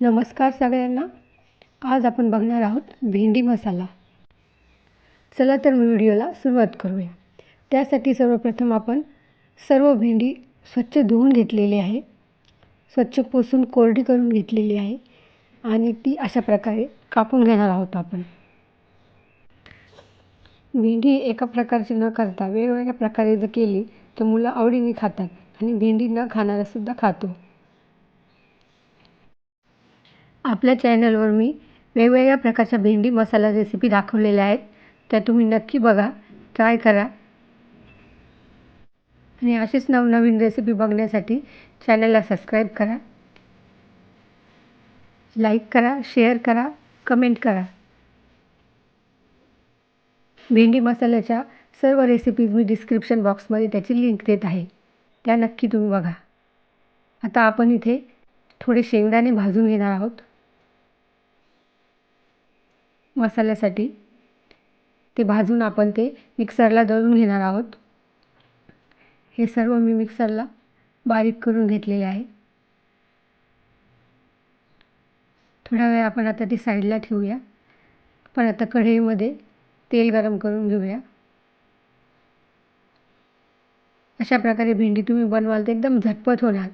नमस्कार सगळ्यांना. आज आपण बघणार आहोत भेंडी मसाला. चला तर मी व्हिडिओला सुरुवात करूया. त्यासाठी सर्वप्रथम आपण सर्व भेंडी स्वच्छ धुवून घेतलेली आहे. स्वच्छ पुसून कोरडी करून घेतलेली आहे. आणि ती अशा प्रकारे कापून घेणार आहोत आपण. भेंडी एका प्रकारची न करता वेगवेगळ्या प्रकारे जर केली तर मुलं आवडीने खातात. आणि भेंडी न खाणारासुद्धा खातो. आपल्या चॅनलवर मी वेगवेगळ्या प्रकारच्या भेंडी मसाला रेसिपी दाखवलेल्या आहेत. त्या तुम्ही नक्की बघा ट्राय करा. आणि अशीच नवनवीन रेसिपी बघण्यासाठी चॅनलला सबस्क्राईब करा. लाईक करा शेअर करा कमेंट करा. भेंडी मसाल्याच्या सर्व रेसिपीज मी डिस्क्रिप्शन बॉक्समध्ये त्याची लिंक देत आहे. त्या नक्की तुम्ही बघा. आता आपण इथे थोडे शेंगदाणे भाजून घेणार आहोत. मसाल्यासाठी. ते भाजून आपण ते मिक्सरला दळून घेणार आहोत. हे सर्व मी मिक्सरला बारीक करून घेतलेले आहे. थोडा वेळ आपण आता ती साईडला ठेवूया. पण आता कढईमध्ये तेल गरम करून घेऊया. अशा प्रकारे भेंडी तुम्ही बनवाल तर एकदम झटपट होणार.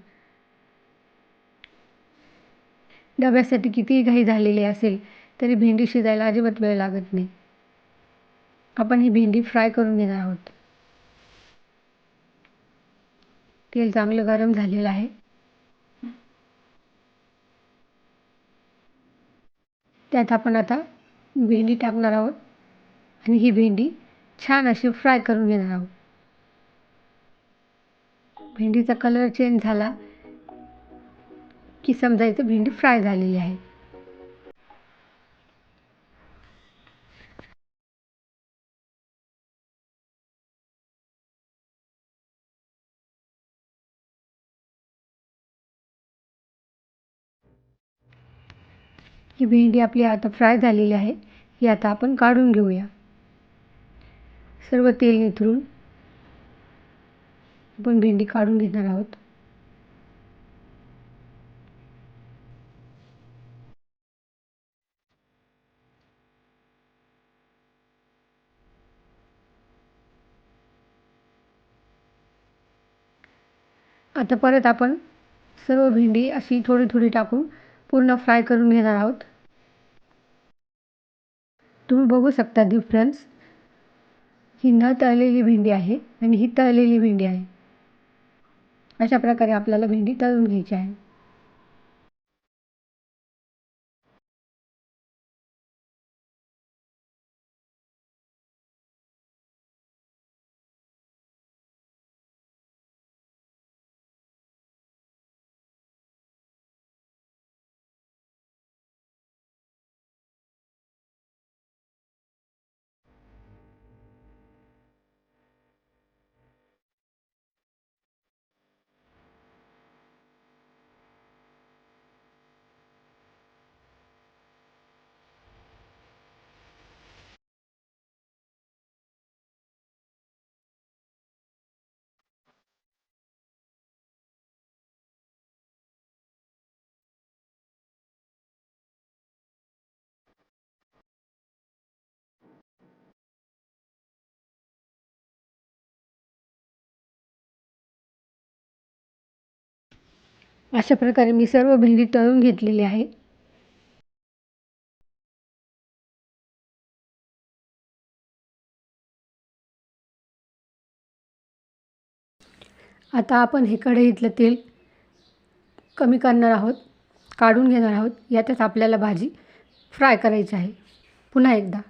डब्यासाठी कितीही घाई झालेली असेल तरी भेंडी शिजायला अजिबात वेळ लागत नाही. आपण ही भेंडी फ्राय करून घेणार आहोत. तेल चांगलं गरम झालेलं आहे. त्यात आपण आता भेंडी टाकणार आहोत आणि ही भेंडी छान अशी फ्राय करून घेणार आहोत. भेंडीचा कलर चेंज झाला की समजायचं भेंडी फ्राय झालेली आहे. ही भेंडी आपली आता फ्राय झालेली आहे ही आता आपण काढून घेऊया. सर्व तेल निथरून आपण भेंडी काढून घेणार आहोत. आता परत आपण सर्व भेंडी अशी थोडी थोडी टाकून पूर्ण फ्राय करून घेणार आहोत. तुम्ही बघू शकता डिफरन्स ही न तळलेली भेंडी आहे आणि ही तळलेली भेंडी आहे. अशा प्रकारे आपल्याला भेंडी तळून घ्यायची आहे. अशा प्रकारे मी सर्व भेंडी तळून घेतलेली आहे. आता आपण हे कढईतलं तेल कमी करणार आहोत काढून घेणार आहोत. यातच आपल्याला भाजी फ्राय करायची आहे. पुन्हा एकदा.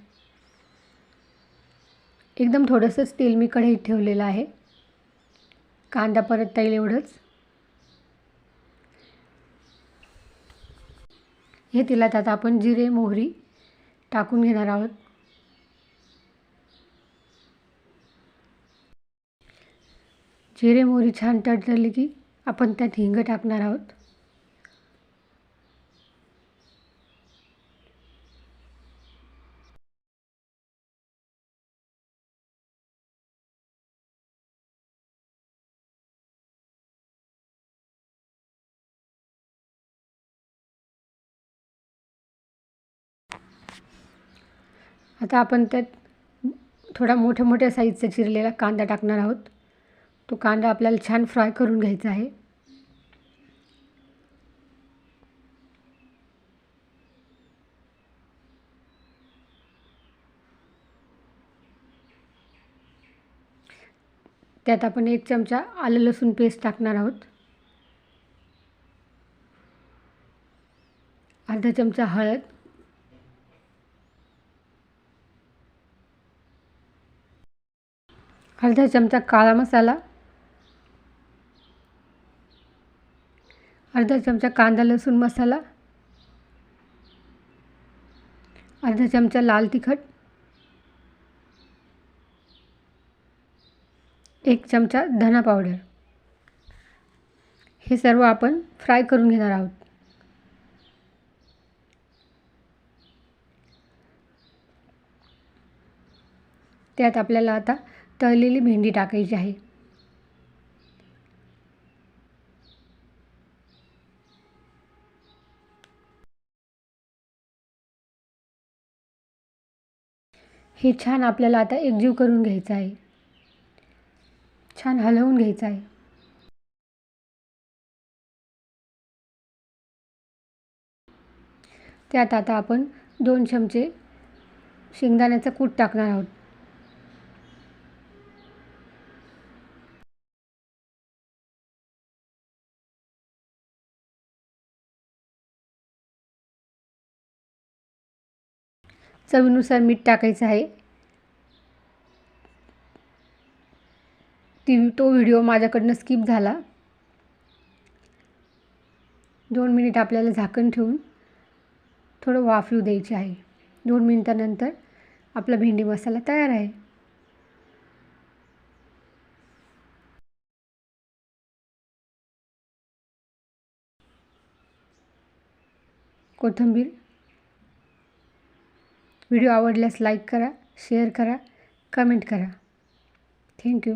एकदम थोडंसंच तेल मी कढईत ठेवलेलं आहे. कांदा परत येईल एवढंच. हे तेलात आता आपण जिरे मोहरी टाकून घेणार आहोत. जिरे मोहरी छान तडतडली की आपण त्यात हिंग टाकणार आहोत. आता आपण त्यात थोडा मोठ्या मोठ्या साईजचा चिरलेला कांदा टाकणार आहोत. तो कांदा आपल्याला छान फ्राय करून घ्यायचा आहे. त्यात आपण एक चमचा आलं लसूण पेस्ट टाकणार आहोत. अर्धा चमचा हळद. अर्धा चमचा काळा मसाला अर्धा चमचा कांदा लसूण मसाला अर्धा चमचा लाल तिखट एक चमचा धना पावडर. हे सर्व आपण फ्राय करून घेणार आहोत. त्यात आपल्याला आता तळलेली भेंडी टाकायची आहे. हे छान आपल्याला आता एकजीव करून घ्यायचं आहे. छान हलवून घ्यायचं आहे. त्यात आता आपण दोन चमचे शेंगदाण्याचा कूट टाकणार आहोत. चवीनुसार मीठ टाकायचं आहे. ती तो व्हिडिओ माझ्याकडनं स्किप झाला. दोन मिनिट आपल्याला झाकण ठेवून थोडं वाफ द्यायची आहे. दोन मिनटानंतर आपला भेंडी मसाला तयार आहे. कोथिंबीर व्हिडिओ आवडल्यास लाईक करा शेअर करा कमेंट करा. थँक्यू.